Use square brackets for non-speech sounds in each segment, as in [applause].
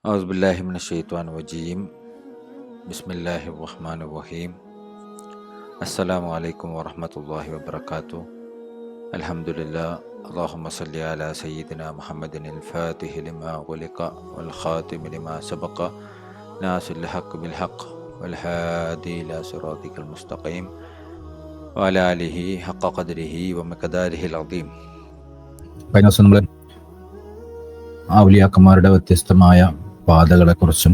أعوذ بالله من الشيطان الرجيم بسم الله الرحمن الرحيم السلام عليكم ورحمة الله وبركاته الحمد لله اللهم صل على سيدنا محمد الفاتح لما غلق والخاتم لما سبق ناصر الحق بالحق والهادي إلى صراطك المستقيم وعلى آله حق قدره ومقداره العظيم കഴിഞ്ഞ ദിവസം നമ്മൾ ഔലിയാക്കന്മാരുടെ വ്യത്യസ്തമായ പാതകളെക്കുറിച്ചും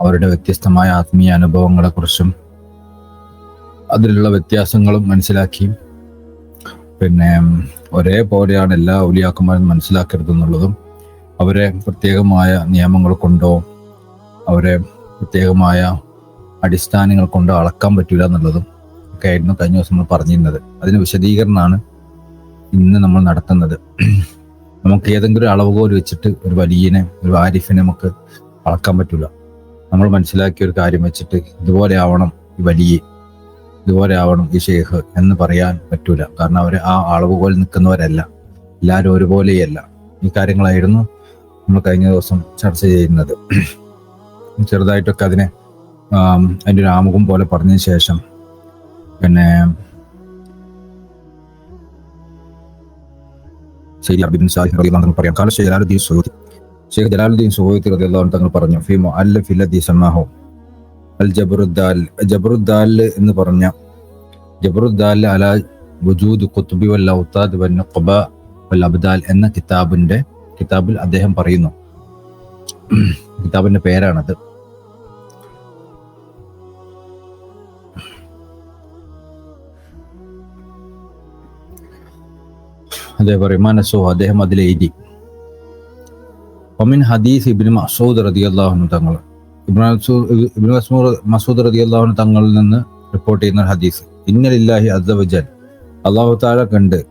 അവരുടെ വ്യത്യസ്തമായ ആത്മീയ അനുഭവങ്ങളെക്കുറിച്ചും അതിലുള്ള വ്യത്യാസങ്ങളും മനസ്സിലാക്കി പിന്നെ ഒരേപോലെയാണ് എല്ലാ ഔലിയാക്കന്മാരും മനസ്സിലാക്കരുത് എന്നുള്ളതും അവരെ പ്രത്യേകമായ നിയമങ്ങൾ കൊണ്ടോ അവരെ പ്രത്യേകമായ അടിസ്ഥാനങ്ങൾ കൊണ്ടോ അളക്കാൻ പറ്റില്ല എന്നുള്ളതും ഒക്കെ ആയിരുന്നു കഴിഞ്ഞ ദിവസം നമ്മൾ പറഞ്ഞിരുന്നത്. അതിന് വിശദീകരണമാണ് ഇന്ന് നമ്മൾ നടത്തുന്നത്. നമുക്ക് ഏതെങ്കിലും അളവുകോൽ വെച്ചിട്ട് ഒരു വലിയനെ ഒരു ആരിഫിനെ നമുക്ക് അളക്കാൻ പറ്റില്ല നമ്മൾ മനസ്സിലാക്കിയ ഒരു കാര്യം വെച്ചിട്ട് ഇതുപോലെ ആവണം ഈ വലിയ ഇതുപോലെ ആവണം ഈ ഷെയ്ഖ് എന്ന് പറയാൻ പറ്റൂല. കാരണം അവർ ആ അളവുകോൽ നിൽക്കുന്നവരല്ല. എല്ലാവരും ഒരുപോലെയല്ല. ഈ കാര്യങ്ങളായിരുന്നു നമ്മൾ കഴിഞ്ഞ ദിവസം ചർച്ച ചെയ്യുന്നത് [clears throat] ചെറുതായിട്ടൊക്കെ അതിനെ അതിന്റെ ഒരു ആമുഖം പോലെ പറഞ്ഞതിന് ശേഷം പിന്നെ ശരി അബ്ദുൽ സാഹിബ് റളിയല്ലാഹു അൻഹു പറയാം. കാല ഷെയ്ഖ് ജലാലുദ്ദീൻ സുഹൂത്തി. ഷെയ്ഖ് ജലാലുദ്ദീൻ സുഹൂത്തി റളിയല്ലാഹു അൻഹു പറഞ്ഞു ഫി മുഅല്ലഫിൽ ലദി സമാഹു അൽ ജബറുദ്ദാൽ ജബറുദ്ദാൽ എന്ന് പറഞ്ഞ ജബറുദ്ദാൽ അല വജൂദ് ഖുതുബി വൽ ഔതാദ് വൻ നുഖബ വൽ അബ്ദാൽ എന്ന കിതാബിന്റെ കിതാബിൽ അദ്ദേഹം പറയുന്നു. കിതാബിന്റെ പേരാണത്. പറയും മനസ്സോ അദ്ദേഹം അതിൽ എഴുതി. ഒമിൻ ഹദീസ് ഇബിൻ മസൂദ് റതി അള്ളാഹുനു തങ്ങൾ. മസൂദ് ഇബ്നു മസൂദ് റതി അള്ളാഹുനു തങ്ങളിൽ നിന്ന് റിപ്പോർട്ട് ചെയ്യുന്ന ഹദീസ്. ഇന്നലില്ലാഹി അദ്ദവജൽ അള്ളാഹു താല കണ്ട്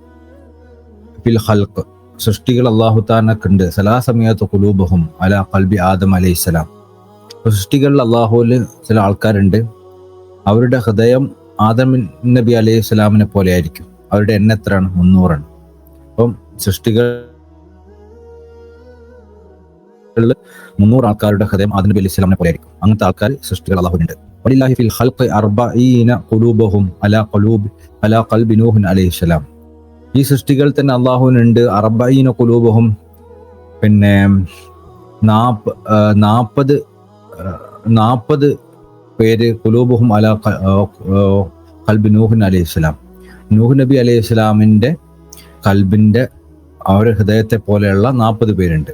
ഫിൽ ഹൽക്ക് സൃഷ്ടികൾ അള്ളാഹു താല കണ്ട്. സലാസമയത്ത് കുലൂബഹും അല കൽബി ആദം അലൈഹി സ്വലാം. സൃഷ്ടികളിൽ അള്ളാഹുവിൽ ചില ആൾക്കാരുണ്ട്. അവരുടെ ഹൃദയം ആദം നബി അലൈഹി സ്വലാമിനെ പോലെ ആയിരിക്കും. അവരുടെ എണ്ണം എത്രയാണ് മുന്നൂറാണ്. അപ്പം സൃഷ്ടികൾ മുന്നൂറ് ആൾക്കാരുടെ ഹൃദയം അതിന് ബലി ഇസ്ലാമിനെ പോലെ ആയിരിക്കും. അങ്ങനത്തെ ആൾക്കാർ സൃഷ്ടികൾ സ്വലാം. ഈ സൃഷ്ടികൾ തന്നെ അള്ളാഹുവിനുണ്ട് അർബഈന ഖുലൂബഹും പിന്നെ നാപ്പത് നാപ്പത് പേര് കുലൂബഹും അലാ കൽബി നൂഹ് അലൈഹി സ്വലാം. നൂഹ് നബി അലൈഹി സ്വലാമിന്റെ കൽബിന്റെ അവരുടെ ഹൃദയത്തെ പോലെയുള്ള നാൽപ്പത് പേരുണ്ട്.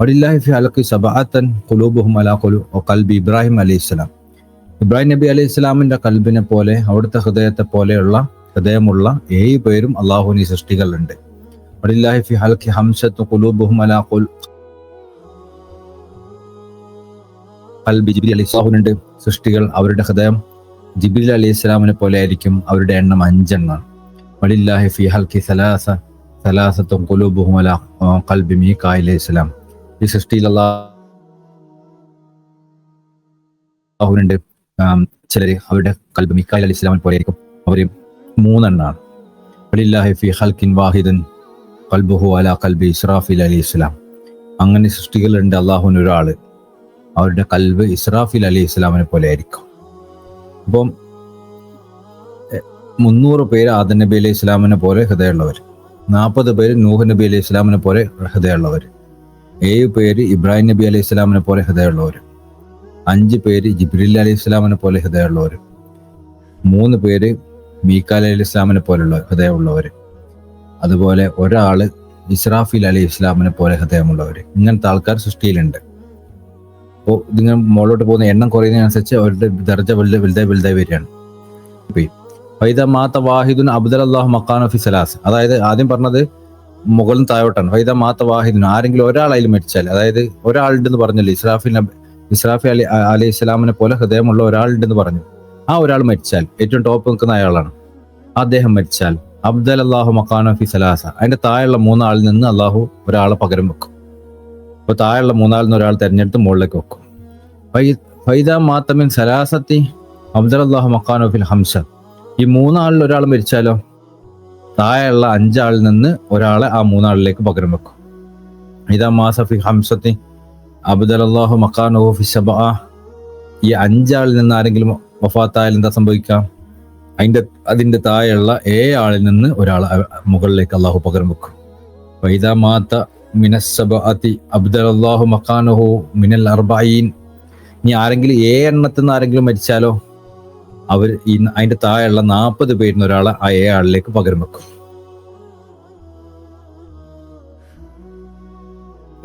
വടില്ലാഹി ഫി സബാത്തൻ കുലൂബുഹും അലാ ഖുലൂ കൽബി ഇബ്രാഹിം അലൈഹി സ്വലാം ഇബ്രാഹിം നബി അലൈഹി സ്വലാമിന്റെ കൽബിനെ പോലെ അവിടുത്തെ ഹൃദയത്തെ പോലെയുള്ള ഹൃദയമുള്ള ഏഴ് പേരും അള്ളാഹുവിന് സൃഷ്ടികളുണ്ട് അലാ സൃഷ്ടികൾ അവരുടെ ഹൃദയം ജിബിലി അലൈഹി സ്വലാമിനെ പോലെ ആയിരിക്കും. അവരുടെ എണ്ണം അഞ്ചെണ്ണാണ്. വലില്ലാഹി ഫി ഹൽക്കി സലാസ സലാസത്തും കുലൂബുഹും അല കൽബി മീക്കാ അലൈഹി സ്വലാം ഈ സൃഷ്ടിയിൽ അള്ളാഹുവിനുണ്ട് ചിലര് അവരുടെ കൽബ് മിക്കായിൽ അലി ഇസ്ലാമിൽ പോലെ ആയിരിക്കും അവർ മൂന്നെണ്ണാണ്. വലില്ലാഹി ഫി ഹൽക്കിൻ വാഹിദൻ കൽബുഹു അല കൽബി ഇസ്രാഫിൽ അലി ഇസ്ലാം അങ്ങനെ സൃഷ്ടികളുണ്ട് അള്ളാഹുവിന് ഒരാൾ അവരുടെ കൽബ് ഇസ്രാഫിൽ അലി ഇസ്ലാമിനെ പോലെ ആയിരിക്കും അപ്പം മുന്നൂറ് പേര് ആദം നബി അലൈഹി ഇസ്ലാമിനെ പോലെ ഹൃദയമുള്ളവർ നാൽപ്പത് പേര് നൂഹ് നബി അലൈഹി ഇസ്ലാമിനെ പോലെ ഹൃദയമുള്ളവർ ഏഴ് പേര് ഇബ്രാഹിം നബി അലൈഹി ഇസ്ലാമിനെ പോലെ ഹൃദയമുള്ളവർ അഞ്ച് പേര് ജിബ്രിൽ അലൈഹി ഇസ്ലാമിനെ പോലെ ഹൃദയമുള്ളവർ മൂന്ന് പേര് മീക്കാൽ അലൈഹി ഇസ്ലാമിനെ പോലുള്ള ഹൃദയമുള്ളവർ അതുപോലെ ഒരാൾ ഇസ്രാഫിൽ അലൈഹി ഇസ്ലാമിനെ പോലെ ഹൃദയമുള്ളവർ ഇങ്ങനത്തെ ആൾക്കാർ സൃഷ്ടിയിലുണ്ട്. അപ്പോൾ ഇതിങ്ങനെ മുകളിലോട്ട് പോകുന്ന എണ്ണം കുറയുന്നതിനനുസരിച്ച് അവരുടെ ദർജ വലുതായി വലുതായി വരികയാണ്. ഫൈദ വാഹിദുൻ അബ്ദൽ അള്ളാഹു മക്കാൻ ഫി സലാസ്. അതായത് ആദ്യം പറഞ്ഞത് മുകളിൽ താഴോട്ടാണ്. ഫൈദ മാത്ത വാഹിദുൻ ആരെങ്കിലും ഒരാളായാലും മരിച്ചാൽ അതായത് ഒരാളുണ്ടെന്ന് പറഞ്ഞല്ലോ ഇസ്രാഫിൽ ഇസ്രാഫി അലി അലി ഇസ്ലാമിനെ പോലെ ഹൃദയമുള്ള ഒരാളുണ്ടെന്ന് പറഞ്ഞു. ആ ഒരാൾ മരിച്ചാൽ ഏറ്റവും ടോപ്പ് നിൽക്കുന്ന അയാളാണ്. അദ്ദേഹം മരിച്ചാൽ അബ്ദൽ അള്ളാഹു മക്കാൻ ഫി സലാസ. അതിന്റെ താഴെയുള്ള മൂന്നാളിൽ നിന്ന് അള്ളാഹു ഒരാളെ പകരം വെക്കും. അപ്പൊ താഴെയുള്ള മൂന്നാളിൽ നിന്ന് ഒരാൾ തെരഞ്ഞെടുത്ത് മുകളിലേക്ക് വെക്കും. ഫൈദ മാത്തമിൻ സലാസത്തി അബ്ദൽ അള്ളാഹു മക്കാൻ ഫിൽ ഹംസ. ഈ മൂന്നാളിൽ ഒരാൾ മരിച്ചാലോ? താഴെയുള്ള അഞ്ചാളിൽ നിന്ന് ഒരാളെ ആ മൂന്നാളിലേക്ക് പകരം വെക്കും. ഇതാ മാസഫി ഹംസത്തി. അബ്ദുലാഹു മക്കാനോ ഫിഷബ ഈ അഞ്ചാളിൽ നിന്ന് ആരെങ്കിലും വഫാത്തായാൽ എന്താ സംഭവിക്കാം? അതിന്റെ അതിന്റെ താഴെയുള്ള ഏഴ് ആളിൽ നിന്ന് ഒരാൾ മുകളിലേക്ക് അള്ളാഹു പകരം വെക്കും. വൈദ മാത്ത മിനസ്സബഅത്തി അബ്ദുലല്ലാഹു മക്കാനുഹു മിനൽ അർബായീൻ ഇനി ആരെങ്കിലും ഏ എണ്ണത്തിൽ നിന്ന് ആരെങ്കിലും മരിച്ചാലോ? അവർ ഈ അതിന്റെ താഴെയുള്ള നാൽപ്പത് പേരിൽ നിന്ന് ഒരാളെ ആ ഏ ആളിലേക്ക് പകരം വെക്കും.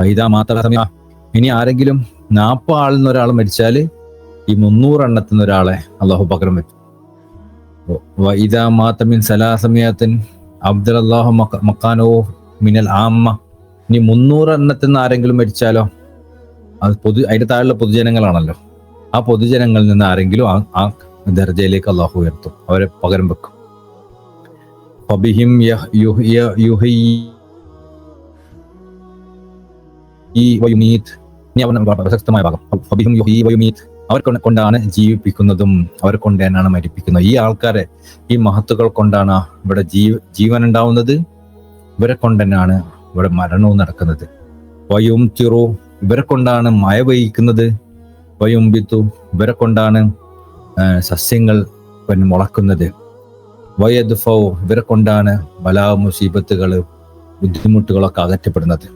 വൈദ മാത്ത സമയം. ഇനി ആരെങ്കിലും നാൽപ്പത് ആളിൽ നിന്ന് ഒരാൾ മരിച്ചാൽ ഈ മുന്നൂറ് എണ്ണത്തിൽ നിന്ന് ഒരാളെ അള്ളാഹു പകരം വെക്കും. വൈദ മാത്തമിൻ മിൻ സലാസമയത്തിൻ അള്ളാഹു മക്കാനോ മിനൽ ആമ്മ. ഇനി മുന്നൂറ് എണ്ണത്തിൽ നിന്ന് ആരെങ്കിലും മരിച്ചാലോ? അത് പൊതു അതിന്റെ താഴെയുള്ള പൊതുജനങ്ങളാണല്ലോ. ആ പൊതുജനങ്ങളിൽ നിന്ന് ആരെങ്കിലും ആ ദർജയിലേക്ക് അള്ളാഹു ഉയർത്തും. അവരെ പകരം വെക്കും. പ്രസക്തമായ ഭാഗം. ഫബിഹിം. അവർ കൊണ്ടാണ് ജീവിപ്പിക്കുന്നതും അവരെ കൊണ്ട് തന്നെയാണ് മരിപ്പിക്കുന്നത്. ഈ ആൾക്കാരെ ഈ മഹത്തുക്കൾ കൊണ്ടാണ് ഇവിടെ ജീവ ജീവൻ ഉണ്ടാവുന്നത്. ഇവരെ കൊണ്ട് തന്നെയാണ് ഇവിടെ മരണവും നടക്കുന്നത്. വയും തിറു ഇവരെ കൊണ്ടാണ് മഴ പെയ്യിക്കുന്നത്. വയുംബിത്തു ഇവരെ കൊണ്ടാണ് സസ്യങ്ങൾ പിന്നെ മുളക്കുന്നത്. വയത് ഫൗ ഇവരെ കൊണ്ടാണ് ബലാ മുസീബത്തുകൾ ബുദ്ധിമുട്ടുകളൊക്കെ അകറ്റപ്പെടുന്നത്.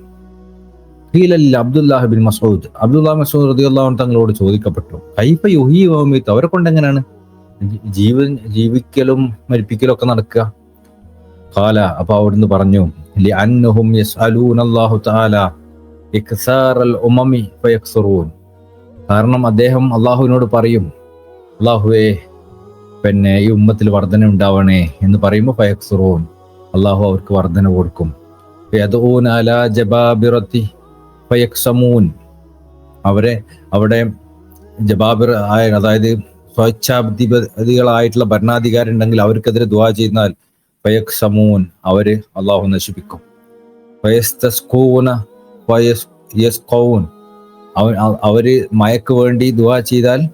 ഹീലല്ല അബ്ദുല്ലാഹി ബിൻ മസൂദ്. അബ്ദുല്ലാഹ് മസൂദ് റതിയുള്ളവൻ തങ്ങളോട് ചോദിക്കപ്പെട്ടു കൈഫ യുഹി ഓമിത്ത് അവരെ കൊണ്ട് എങ്ങനെയാണ്? ജീവൻ ജീവിക്കലും മരിപ്പിക്കലും ഒക്കെ നടക്കുക. കാല അപ്പൊ അവിടുന്ന് പറഞ്ഞു അല്ലാഹു കാരണം അദ്ദേഹം അള്ളാഹുവിനോട് പറയും അള്ളാഹുവേ പിന്നെ ഈ ഉമ്മത്തിൽ വർധന ഉണ്ടാവണേ എന്ന് പറയുമ്പോൾ ഫയക്സുറോൻ. അള്ളാഹു അവർക്ക് വർധന കൊടുക്കും. അവരെ അവിടെ ജബാബിർ ആയ അതായത് സ്വച്ഛാധിപതികളായിട്ടുള്ള ഭരണാധികാരി ഉണ്ടെങ്കിൽ അവർക്കെതിരെ ദുവാ ചെയ്താൽ ഫയക്സമൂൻ അവർ അള്ളാഹു നശിപ്പിക്കും. ഫയസ്തസ്കൂന ഫയസ് അവർ മയക്ക് വേണ്ടി ദുവാ ചെയ്താൽ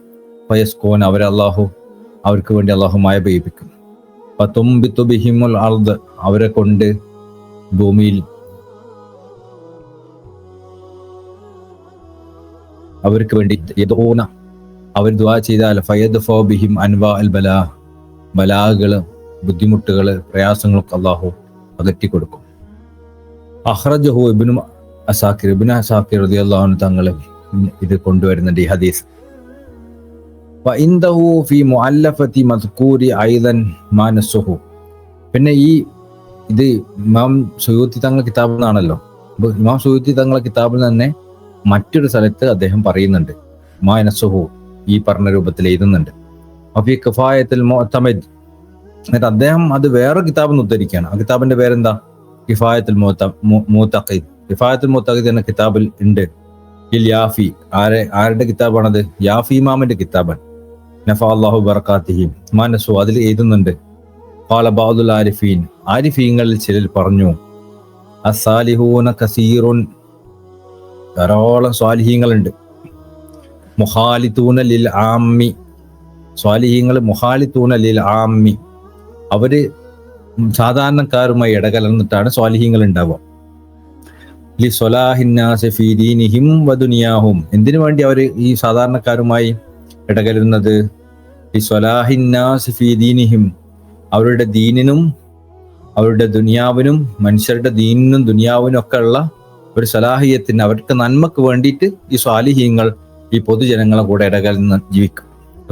ഫയസ്കോൻ അവരെ അള്ളാഹു അവർക്ക് വേണ്ടി അള്ളാഹു മായ പെയ്യിപ്പിക്കും. പത്തുംബിത്തു ബിഹിമുൽ അർദ് അവരെ കൊണ്ട് ഭൂമിയിൽ അവർക്ക് വേണ്ടി യഥോന അവർ ദ്വാ ചെയ്താൽ ഫയദ് ഫോ ബിഹിം അൻവാ അൽ ബലാ ബലാകൾ ബുദ്ധിമുട്ടുകൾ പ്രയാസങ്ങളൊക്കെ അള്ളാഹു അകറ്റി കൊടുക്കും അഹ്റജഹു ഇബിനും അസാക്കിർ ഇബിൻ അസാക്കിർ അള്ളാഹു തങ്ങൾ ഇത് കൊണ്ടുവരുന്നുണ്ട് ഈ ഹദീസ്. മുഅല്ലഫത്തി മസ്കൂരി ഐദൻ പിന്നെ ഈ ഇത് ഇമാം സുയൂത്തി തങ്ങൾ കിതാബിൽ നിന്നാണല്ലോ. ഇമാം സുയൂത്തി തങ്ങളെ കിതാബിൽ തന്നെ മറ്റൊരു സ്ഥലത്ത് അദ്ദേഹം പറയുന്നുണ്ട്. മാനസുഹു ഈ പറഞ്ഞ രൂപത്തിൽ എഴുതുന്നുണ്ട്. ഈ കിഫായത്തിൽ മുഅത്തമദ്. എന്നിട്ട് അദ്ദേഹം അത് വേറെ കിതാബിൽ നിന്ന് ഉദ്ധരിക്കുകയാണ്. ആ കിതാബിന്റെ പേരെന്താ? കിഫായത്തുൽ മൂത്തഖീദ്. കിഫായത്തുൽ മൂത്തഖീദ് എന്ന കിതാബിൽ ഉണ്ട്. യാഫി. ആരെ ആരുടെ കിതാബാണത്? യാഫി ഇമാമിന്റെ കിതാബാണ്. നഫ അള്ളാഹു ബർക്കാത്തിഹിം മനസ്സു അതിൽ എഴുതുന്നുണ്ട്. പാല ബാദുൽ ആരിഫീൻ. ആരിഫീങ്ങളിൽ ചിലർ പറഞ്ഞു അസാലിഹൂന കസീറുൻ. ധാരാളം സ്വാലിഹീങ്ങളുണ്ട്. മുഹാലിത്തൂന ലിൽ ആമ്മി. സ്വാലിഹീങ്ങൾ മുഹാലിത്തൂന ലിൽ ആമ്മി. അവർ സാധാരണക്കാരുമായി ഇടകലർന്നിട്ടാണ് സ്വാലിഹീങ്ങൾ ഉണ്ടാവുക ലി സ്വലാഹിന്നാസി ഫീ ദീനിഹിം വദുനിയാഹും എന്തിനു വേണ്ടി അവർ ഈ സാധാരണക്കാരുമായി ഇടകലരുന്നത്? ദീനിഹിം. അവരുടെ ദീനിനും അവരുടെ ദുനിയാവിനും മനുഷ്യരുടെ ദീനിനും ദുനിയാവിനും ഒക്കെ ഉള്ള ഒരു സലാഹിയത്തിന് അവർക്ക് നന്മക്ക് വേണ്ടിയിട്ട് ഈ സ്വാലിഹീങ്ങൾ ഈ പൊതുജനങ്ങളെ കൂടെ നിന്ന് ജീവിക്കും.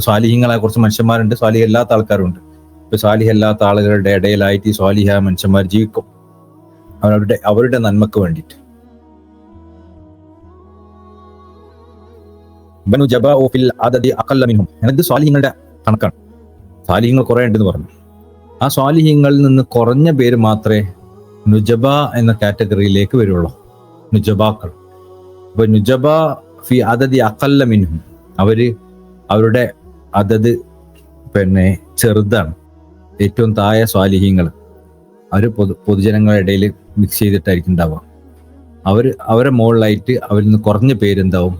സ്വാലിഹീങ്ങളെ കുറച്ച് മനുഷ്യന്മാരുണ്ട് സ്വാലിഹ അല്ലാത്ത ആൾക്കാരുണ്ട്. ഇപ്പൊ സ്വാലിഹ അല്ലാത്ത ആളുകളുടെ ഇടയിലായിട്ട് ഈ സ്വാലിഹ മനുഷ്യന്മാർ ജീവിക്കും. അവരുടെ അവരുടെ നന്മക്ക് വേണ്ടിയിട്ട്. ബനു ജബ ഓഫിൽ അദദി അക്കല്ലമിനും എന്നത് സ്വാലിഹീങ്ങളുടെ കണക്കാണ്. സാലിഹ്യങ്ങൾ കുറെ ഉണ്ടെന്ന് പറഞ്ഞു. ആ സ്വാലിഹ്യങ്ങളിൽ നിന്ന് കുറഞ്ഞ പേര് മാത്രമേ നുജബ എന്ന കാറ്റഗറിയിലേക്ക് വരുള്ളൂ. നുജബാക്കൾ. അപ്പൊ നുജബ ഫി അദദി അക്കല്ല മിനു അവർ അവരുടെ അതത് പിന്നെ ചെറുതാണ്. ഏറ്റവും താഴെ സ്വാലിഹ്യങ്ങൾ അവർ പൊതു പൊതുജനങ്ങളുടെ ഇടയിൽ മിക്സ് ചെയ്തിട്ടായിരിക്കും ഉണ്ടാവുക. അവർ അവരെ മുകളിലായിട്ട് അവരിൽ നിന്ന് കുറഞ്ഞ പേരെന്താവും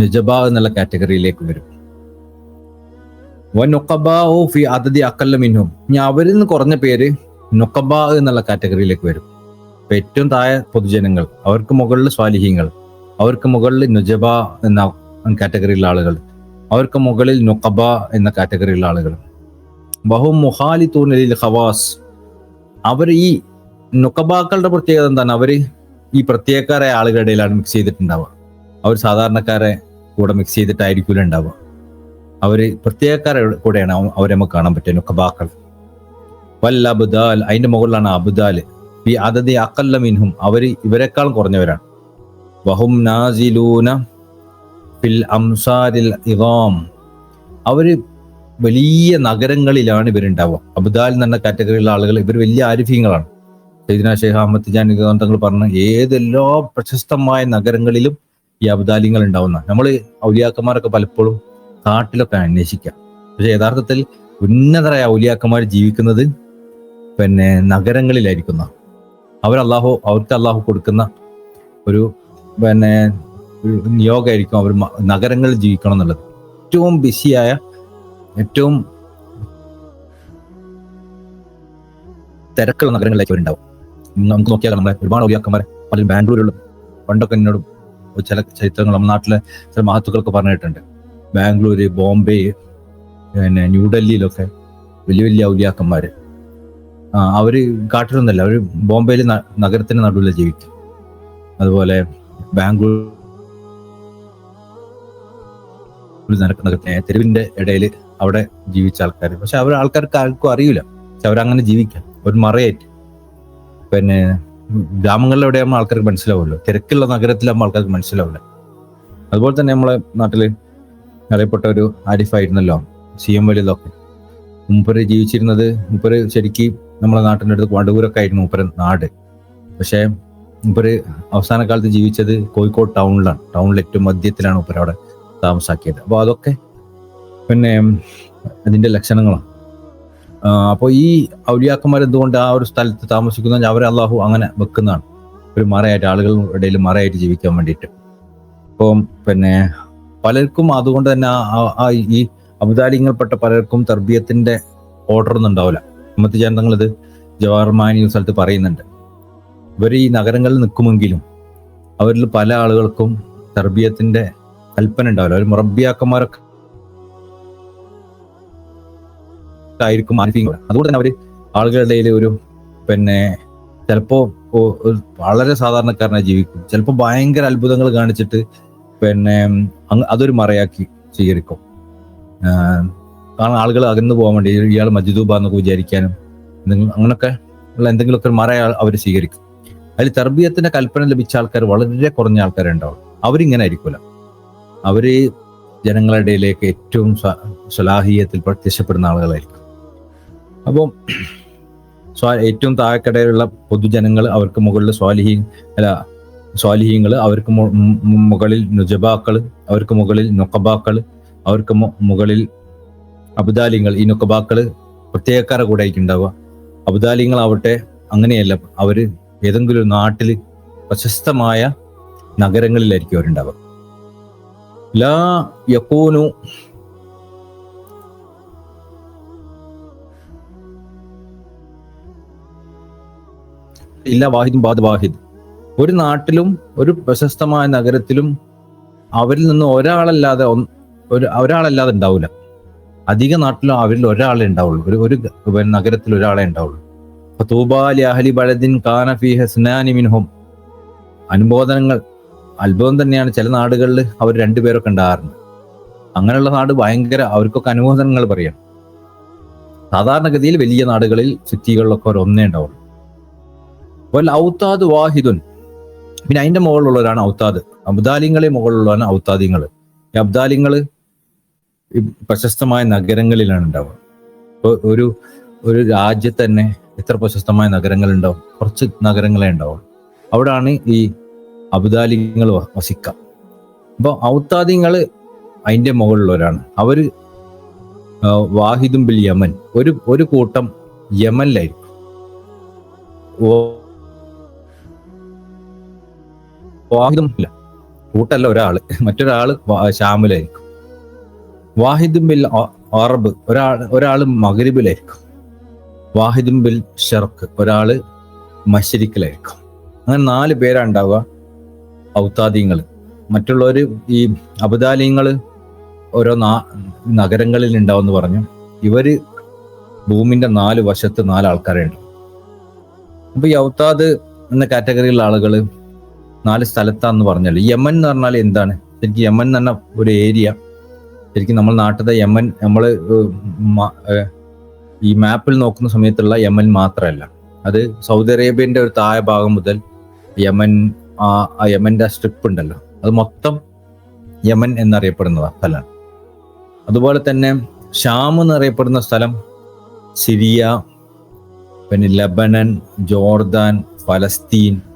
നുജബ എന്നുള്ള കാറ്റഗറിയിലേക്ക് വരും. വനൊക്കബാഹു ഫി അതതി അക്കല്ല ഇനി അവരിൽ നിന്ന് കുറഞ്ഞ പേര് നൊക്കബ എന്നുള്ള കാറ്റഗറിയിലേക്ക് വരും. ഏറ്റവും താഴെ പൊതുജനങ്ങൾ അവർക്ക് മുകളിൽ സ്വാലിഹീങ്ങൾ അവർക്ക് മുകളിൽ നുജബ എന്ന കാറ്റഗറിയിലുള്ള ആളുകൾ അവർക്ക് മുകളിൽ നുക്കബ എന്ന കാറ്റഗറിയിലുള്ള ആളുകൾ. ബഹു മുഹാലി തൂണലിൽ ഹവാസ് അവർ ഈ നുക്കബാക്കളുടെ പ്രത്യേകത എന്താണ്? അവർ ഈ പ്രത്യേകക്കാരായ ആളുകളുടെ ഇടയിലാണ് മിക്സ് ചെയ്തിട്ടുണ്ടാവുക. അവർ സാധാരണക്കാരെ കൂടെ മിക്സ് ചെയ്തിട്ടായിരിക്കില്ല ഉണ്ടാവുക. അവർ പ്രത്യേകക്കാരെ കൂടെയാണ് അവ- അവരെ നമുക്ക് കാണാൻ പറ്റുന്ന കബാക്കൾ വല്ല അബുദാൽ അതിന്റെ മുകളിലാണ് അബുദാൽ. ഈ അതതി അക്കല്ല മിൻഹും. അവർ ഇവരെക്കാൾ കുറഞ്ഞവരാണ്. വഹും നാസിലൂന ഫിൽ അംസാരിൽ ഇറാം അവർ വലിയ നഗരങ്ങളിലാണ് ഇവരുണ്ടാവുക. അബുദാൽ എന്ന കാറ്റഗറിയിലുള്ള ആളുകൾ ഇവർ വലിയ ആരിഫ്യങ്ങളാണ് സൈദിന ഷെയ്ഖ് അഹമ്മദ് ജാൻ ഗ്രന്ഥങ്ങൾ പറഞ്ഞ ഏതെല്ലാ പ്രശസ്തമായ നഗരങ്ങളിലും ഈ അബുദാലിങ്ങൾ ഉണ്ടാവുന്ന നമ്മൾ ഔലിയാക്കന്മാരൊക്കെ പലപ്പോഴും കാട്ടിലൊക്കെ അന്വേഷിക്കാം. പക്ഷെ യഥാർത്ഥത്തിൽ ഉന്നതരായ ഔലിയാക്കന്മാർ ജീവിക്കുന്നത് പിന്നെ നഗരങ്ങളിലായിരിക്കുന്ന അവർ അള്ളാഹു അവർക്ക് അള്ളാഹു കൊടുക്കുന്ന ഒരു പിന്നെ നിയോഗമായിരിക്കും അവർ നഗരങ്ങളിൽ ജീവിക്കണം എന്നുള്ളത്. ഏറ്റവും ബിസിയായ ഏറ്റവും തിരക്കുള്ള നഗരങ്ങളിലേക്ക് അവരുണ്ടാവും. നമുക്ക് നോക്കിയാൽ നമ്മളെ ഒരുപാട് ഔലിയാക്കന്മാരെ പലരും ബാംഗ്ലൂരിലും പണ്ടൊക്കെ എന്നോടും ചില ചരിത്രങ്ങൾ നമ്മുടെ നാട്ടിലെ ചില മഹത്തുക്കളൊക്കെ പറഞ്ഞിട്ടുണ്ട്. ബാംഗ്ലൂര് ബോംബെ പിന്നെ ന്യൂഡൽഹിയിലൊക്കെ വലിയ വലിയ ഔലിയാക്കന്മാർ ആ അവർ കാട്ടിലൊന്നല്ല അവർ ബോംബെയിൽ നഗരത്തിന് നടുവിൽ ജീവിക്കും. അതുപോലെ ബാംഗ്ലൂർ നടക്കുന്ന തെരുവിന്റെ ഇടയിൽ അവിടെ ജീവിച്ച ആൾക്കാർ പക്ഷെ അവർ ആൾക്കാർക്ക് ആർക്കും അറിയില്ല പക്ഷെ അവരങ്ങനെ ജീവിക്കാം. ഒരു മറയായിട്ട് പിന്നെ ഗ്രാമങ്ങളിൽ എവിടെയാകുമ്പോൾ ആൾക്കാർക്ക് മനസ്സിലാവുമല്ലോ. തിരക്കുള്ള നഗരത്തിലാകുമ്പോൾ ആൾക്കാർക്ക് മനസ്സിലാവില്ല. അതുപോലെ തന്നെ നമ്മളെ നാട്ടിൽ അറിയപ്പെട്ട ഒരു ആരിഫായിരുന്നല്ലോ. സി എം വലിയതൊക്കെ മുപ്പര് ജീവിച്ചിരുന്നത് മുപ്പര് ശരിക്കും നമ്മുടെ നാട്ടിന്റെ അടുത്ത് വടൂരൊക്കെ ആയിരുന്നു മുപ്പര് നാട്. പക്ഷേ മുപ്പര് അവസാന കാലത്ത് ജീവിച്ചത് കോഴിക്കോട് ടൗണിലാണ്. ടൗണിൽ ഏറ്റവും മധ്യത്തിലാണ് മുപ്പര് അവിടെ താമസാക്കിയത്. അപ്പോൾ അതൊക്കെ പിന്നെ അതിന്റെ ലക്ഷണങ്ങളാണ്. അപ്പോൾ ഈ ഔലിയാക്കന്മാർ എന്തുകൊണ്ട് ആ ഒരു സ്ഥലത്ത് താമസിക്കുന്ന? അവരെ അള്ളാഹു അങ്ങനെ വെക്കുന്നതാണ്. ഒരു മറയായിട്ട് ആളുകളുടെ ഇടയിൽ മറയായിട്ട് ജീവിക്കാൻ വേണ്ടിയിട്ട്. അപ്പം പിന്നെ പലർക്കും അതുകൊണ്ട് തന്നെ ആ- ഈ അബുദാലിങ്ങൾപ്പെട്ട പലർക്കും തർബീയത്തിന്റെ ഓർഡർ ഒന്നും ഉണ്ടാവില്ല. അമ്മത്തി ചാന്തങ്ങൾ ഇത് ജവഹർമാൻ ഈ സ്ഥലത്ത് പറയുന്നുണ്ട്. ഇവർ ഈ നഗരങ്ങളിൽ നിൽക്കുമെങ്കിലും അവരിൽ പല ആളുകൾക്കും തർബീയത്തിന്റെ കൽപ്പന ഉണ്ടാവില്ല. അവർ മുറബിയാക്കന്മാരൊക്കെ ആയിരിക്കും അതുകൊണ്ട് തന്നെ അവർ ആളുകളുടെ ഇടയിൽ ഒരു പിന്നെ ചിലപ്പോ വളരെ സാധാരണക്കാരനായി ജീവിക്കും. ചിലപ്പോൾ ഭയങ്കര അത്ഭുതങ്ങൾ കാണിച്ചിട്ട് പിന്നെ അതൊരു മറയാക്കി സ്വീകരിക്കും. കാരണം ആളുകൾ അകന്നു പോകാൻ വേണ്ടി ഇയാൾ മജിദൂബ എന്നൊക്കെ വിചാരിക്കാനും അങ്ങനൊക്കെ ഉള്ള എന്തെങ്കിലുമൊക്കെ ഒരു മറ അവർ സ്വീകരിക്കും. അതിൽ തർബീയത്തിന്റെ കൽപ്പന ലഭിച്ച ആൾക്കാർ വളരെ കുറഞ്ഞ ആൾക്കാരെ ഉണ്ടാവും അവരിങ്ങനെ ആയിരിക്കില്ല അവർ ജനങ്ങളുടെ ഇടയിലേക്ക് ഏറ്റവും സ്വ- സ്വലാഹീയത്തിൽ പ്രത്യക്ഷപ്പെടുന്ന ആളുകളായിരിക്കും. അപ്പം ഏറ്റവും താഴെക്കടയിലുള്ള പൊതുജനങ്ങൾ അവർക്ക് മുകളിൽ സ്വാലിഹീൻ അല്ല സ്വാലിഹീങ്ങൾ അവർക്ക് മുകളിൽ നുജബാക്കൾ അവർക്ക് മുകളിൽ നൊക്കബാക്കൾ അവർക്ക് മുകളിൽ അബുദാലിങ്ങൾ. ഈ നൊക്കബാക്കൾ പ്രത്യേകക്കാരെ കൂടെ ആയിരിക്കും ഉണ്ടാവുക. അബുദാലിങ്ങളാവട്ടെ അങ്ങനെയല്ല. അവർ ഏതെങ്കിലും ഒരു നാട്ടിൽ പ്രശസ്തമായ നഗരങ്ങളിലായിരിക്കും അവരുണ്ടാവുക. ലാ യക്കൂനു ഇല്ല വാഹിദും ബാദ് വാഹിദ്. ഒരു നാട്ടിലും ഒരു പ്രശസ്തമായ നഗരത്തിലും അവരിൽ നിന്ന് ഒരാളല്ലാതെ ഒരു ഒരാളല്ലാതെ ഉണ്ടാവില്ല അധിക നാട്ടിലും അവരിൽ ഒരാളെ ഉണ്ടാവുള്ളൂ. ഒരു ഒരു നഗരത്തിൽ ഒരാളെ ഉണ്ടാവുള്ളൂ. അനുബോധനങ്ങൾ അത്ഭുതം തന്നെയാണ്. ചില നാടുകളിൽ അവർ രണ്ടുപേരൊക്കെ ഉണ്ടാകാറുണ്ട്. അങ്ങനെയുള്ള നാട് ഭയങ്കര അവർക്കൊക്കെ അനുമോദനങ്ങൾ പറയാം സാധാരണഗതിയിൽ വലിയ നാടുകളിൽ സിറ്റികളിലൊക്കെ ഒരു ഒന്നേ ഉണ്ടാവുള്ളൂ. വൽ വാഹിദുൻ. പിന്നെ അതിന്റെ മുകളിലുള്ളവരാണ് ഔത്താദ്. അബ്ദാലിങ്ങളെ മുകളിലുള്ളവരാണ് ഔത്താദിങ്ങൾ ഈ അബ്ദാലിങ്ങൾ പ്രശസ്തമായ നഗരങ്ങളിലാണ് ഉണ്ടാവുക. ഇപ്പൊ ഒരു ഒരു രാജ്യത്ത് തന്നെ എത്ര പ്രശസ്തമായ നഗരങ്ങൾ ഉണ്ടാവും കുറച്ച് നഗരങ്ങളെ ഉണ്ടാവും അവിടാണ് ഈ അബ്ദാലിങ്ങൾ വസിക്കുക അപ്പൊ ഔത്താദിങ്ങൾ അതിന്റെ മുകളിലുള്ളവരാണ്. അവർ ആ, വാഹിദും ബിൽ യമൻ. ഒരു ഒരു കൂട്ടം യമനിലായിരിക്കും. വാഹിദും ഇല്ല കൂട്ടല്ല ഒരാൾ. മറ്റൊരാൾ വാ- ഷാമിലായിരിക്കും വാഹിദും ബിൽ അറബ് ഒരാൾ ഒരാൾ മകരിബിലായിരിക്കും വാഹിദും ബിൽ ഷർക്ക് ഒരാൾ മഷരിക്കിലായിരിക്കും അങ്ങനെ നാല് പേരാണ് ഉണ്ടാവുക ഔത്താദീങ്ങൾ മറ്റുള്ളവർ ഈ അബദാലിയങ്ങൾ ഓരോ നാ നഗരങ്ങളിൽ ഉണ്ടാവുമെന്ന് പറഞ്ഞു. ഇവർ ഭൂമിന്റെ നാല് വശത്ത് നാല് ആൾക്കാരുണ്ട്. അപ്പൊ ഈ ഔത്താദ് എന്ന കാറ്റഗറിയിലുള്ള ആളുകൾ നാല് സ്ഥലത്താന്ന് പറഞ്ഞാൽ യമൻ എന്ന് പറഞ്ഞാൽ എന്താണ്? ശരിക്കും യമൻ എന്ന് പറഞ്ഞ ഒരു ഏരിയ ശരിക്കും നമ്മൾ നാട്ടിലെ യമൻ നമ്മൾ ഈ മാപ്പിൽ നോക്കുന്ന സമയത്തുള്ള യമൻ മാത്രമല്ല. അത് സൗദി അറേബ്യന്റെ ഒരു താഴെ ഭാഗം മുതൽ യമൻ ആ ആ യമന്റെ സ്ട്രിപ്പ് ഉണ്ടല്ലോ. അത് മൊത്തം യമൻ എന്നറിയപ്പെടുന്ന സ്ഥലമാണ് അതുപോലെ തന്നെ ഷാം എന്നറിയപ്പെടുന്ന സ്ഥലം സിരിയ പിന്നെ ലബനൻ ജോർദാൻ ഫലസ്തീൻ ആ,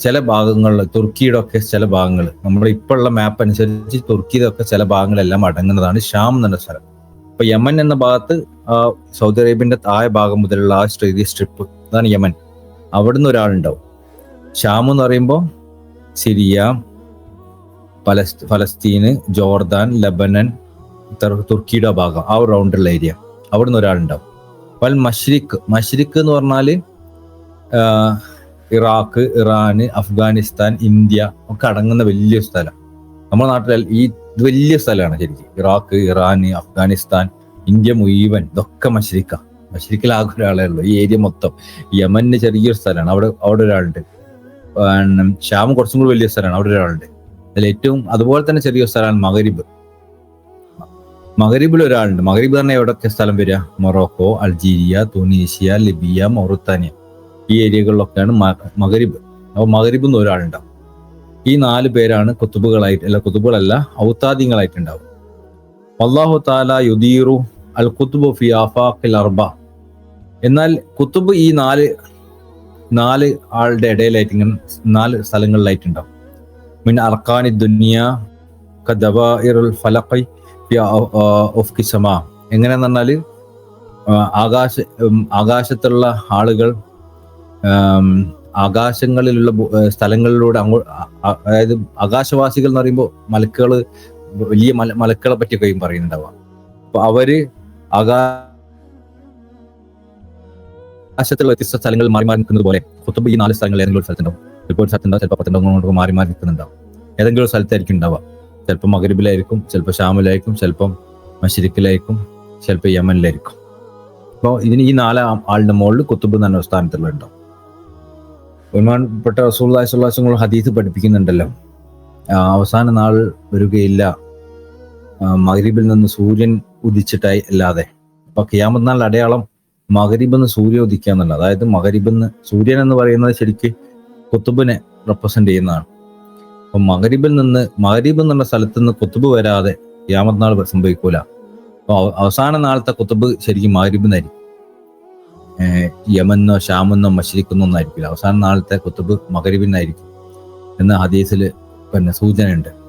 ചില ഭാഗങ്ങളിൽ തുർക്കിയുടെ ഒക്കെ ചില ഭാഗങ്ങൾ നമ്മുടെ ഇപ്പോഴുള്ള മാപ്പ് അനുസരിച്ച് തുർക്കിയുടെ ഒക്കെ ചില ഭാഗങ്ങളെല്ലാം അടങ്ങുന്നതാണ് ഷാം എന്ന സ്ഥലം. ഇപ്പൊ യമൻ എന്ന ഭാഗത്ത് സൗദി അറേബ്യന്റെ താഴെ ഭാഗം മുതലുള്ള ആ സ്ട്രീതി സ്ട്രിപ്പ് അതാണ് യമൻ. അവിടുന്ന് ഒരാളുണ്ടാവും. ഷാം എന്ന് പറയുമ്പോൾ സിറിയ പലസ് ഫലസ്തീന് ജോർദാൻ ലബനൻ തുർ- തുർക്കിയുടെ ഭാഗം ആ റൗണ്ടുള്ള ഏരിയ അവിടുന്ന് ഒരാളുണ്ടാവും. വൽ മഷ്രിഖ് മഷ്രിഖ് എന്ന് പറഞ്ഞാൽ ആ, ഇറാഖ് ഇറാന് അഫ്ഗാനിസ്ഥാൻ ഇന്ത്യ ഒക്കെ അടങ്ങുന്ന വലിയ സ്ഥലം. നമ്മുടെ നാട്ടിൽ ഈ വലിയ സ്ഥലമാണ് ശരിക്കും. ഇറാഖ് ഇറാൻ അഫ്ഗാനിസ്ഥാൻ ഇന്ത്യ മുഴുവൻ ഇതൊക്കെ മഷ്രിക്ക മഷ്രിക്കിലാകെ ഒരാളേ ഉള്ളൂ. ഈ ഏരിയ മൊത്തം. യമന് ചെറിയൊരു സ്ഥലമാണ്. അവിടെ അവിടെ ഒരാളുണ്ട്. ഉം, ഷാം കുറച്ചും കൂടി വലിയ സ്ഥലമാണ്. അവിടെ ഒരാളുണ്ട്. അതിൽ ഏറ്റവും അതുപോലെ തന്നെ ചെറിയ സ്ഥലമാണ് മഗരിബ്. മഗരിബിൽ ഒരാളുണ്ട്. മഗരിബ് തന്നെ എവിടെയൊക്കെ സ്ഥലം വരിക? Morocco Algeria Tunisia Libya Mauritania. ഈ ഏരിയകളിലൊക്കെയാണ് മകരിബ് അപ്പോൾ മഗരിബ് എന്ന് ഒരാളുണ്ടാവും. ഈ നാല് പേരാണ് കുത്തുബുകളായിട്ട് അല്ല കുത്തുബുകളല്ല ഔത്താദ്യങ്ങളായിട്ടുണ്ടാവും അള്ളാഹു താല യുദീറു അൽ കുത്തുബു ഫി അർബ. എന്നാൽ കുത്തുബ് ഈ നാല് നാല് ആളുടെ ഇടയിലായിട്ട് ഇങ്ങനെ നാല് സ്ഥലങ്ങളിലായിട്ടുണ്ടാവും. മിൻ അർക്കാനി ദുനിയ കദബാഇറുൽ ഫലഖി ഫി ഉഫ്കി സമാ. എങ്ങനെയെന്ന് പറഞ്ഞാൽ ആ, ആകാശ ആകാശത്തുള്ള ആളുകൾ ആകാശങ്ങളിലുള്ള സ്ഥലങ്ങളിലൂടെ അങ്ങോട്ട് അതായത് ആകാശവാസികൾ എന്ന് പറയുമ്പോൾ മലക്കുകൾ വലിയ മല മലക്കുകളെ പറ്റിയൊക്കെയും പറയുന്നുണ്ടാവുക. അപ്പൊ അവർ ആകാശത്തുള്ള വ്യത്യസ്ത സ്ഥലങ്ങൾ മാറി മാറി നിൽക്കുന്നത് പോലെ കുത്തുബ് ഈ നാല് സ്ഥലങ്ങൾ ഏതെങ്കിലും ഒരു സ്ഥലത്തുണ്ടാവും. ചിലപ്പോൾ ഒരു സ്ഥലത്തുണ്ടാവും ചിലപ്പോൾ പത്തുണ്ടാവും മാറി മാറി നിൽക്കുന്നുണ്ടാവും. ഏതെങ്കിലും ഒരു സ്ഥലത്തായിരിക്കും ഉണ്ടാവുക. ചിലപ്പോൾ മകരബിലായിരിക്കും ചിലപ്പോൾ ഷാമിലായിരിക്കും ചിലപ്പം മഷിരിക്കിലായിരിക്കും ചിലപ്പോൾ യമനിലായിരിക്കും. അപ്പോൾ ഇതിന് ഈ നാല് ആളുടെ മുകളിൽ കുത്തുബ് എന്ന സ്ഥാനത്തുള്ള സ്ഥാനത്തുള്ളുണ്ടാവും ബഹുമാനപ്പെട്ട റസൂള്ളി സ്വല്ലാസങ്ങൾ ഹദീസ് പഠിപ്പിക്കുന്നുണ്ടല്ലോ. അവസാന നാൾ വരികയില്ല. മഹരീബിൽ നിന്ന് സൂര്യൻ ഉദിച്ചിട്ടായി അല്ലാതെ. അപ്പൊ ക്യാമത് നാൾ അടയാളം മഹരീബ് എന്ന് സൂര്യ ഉദിക്കുക അതായത് മഹരീബ് എന്ന് സൂര്യൻ എന്ന് പറയുന്നത് ശരിക്ക് കുത്തുബിനെ റെപ്രസെന്റ് ചെയ്യുന്നതാണ്. അപ്പൊ മഹരീബിൽ നിന്ന് മഹരീബ് എന്നുള്ള സ്ഥലത്ത് നിന്ന് കുത്തുബ് വരാതെ ക്യാമത് നാൾ സംഭവിക്കൂല. അപ്പൊ അവസാന നാളത്തെ കുത്തുബ് ശരിക്കും മകരിബ് എന്നായിരിക്കും ഏഹ് യമന്നോ ഷാമെന്നോ മഷരിക്കുന്നോ ഒന്നായിരിക്കില്ല അവസാന നാളത്തെ കുത്തുബ് മകരിബിനായിരിക്കും എന്ന ഹദീസിൽ പിന്നെ സൂചനയുണ്ട്.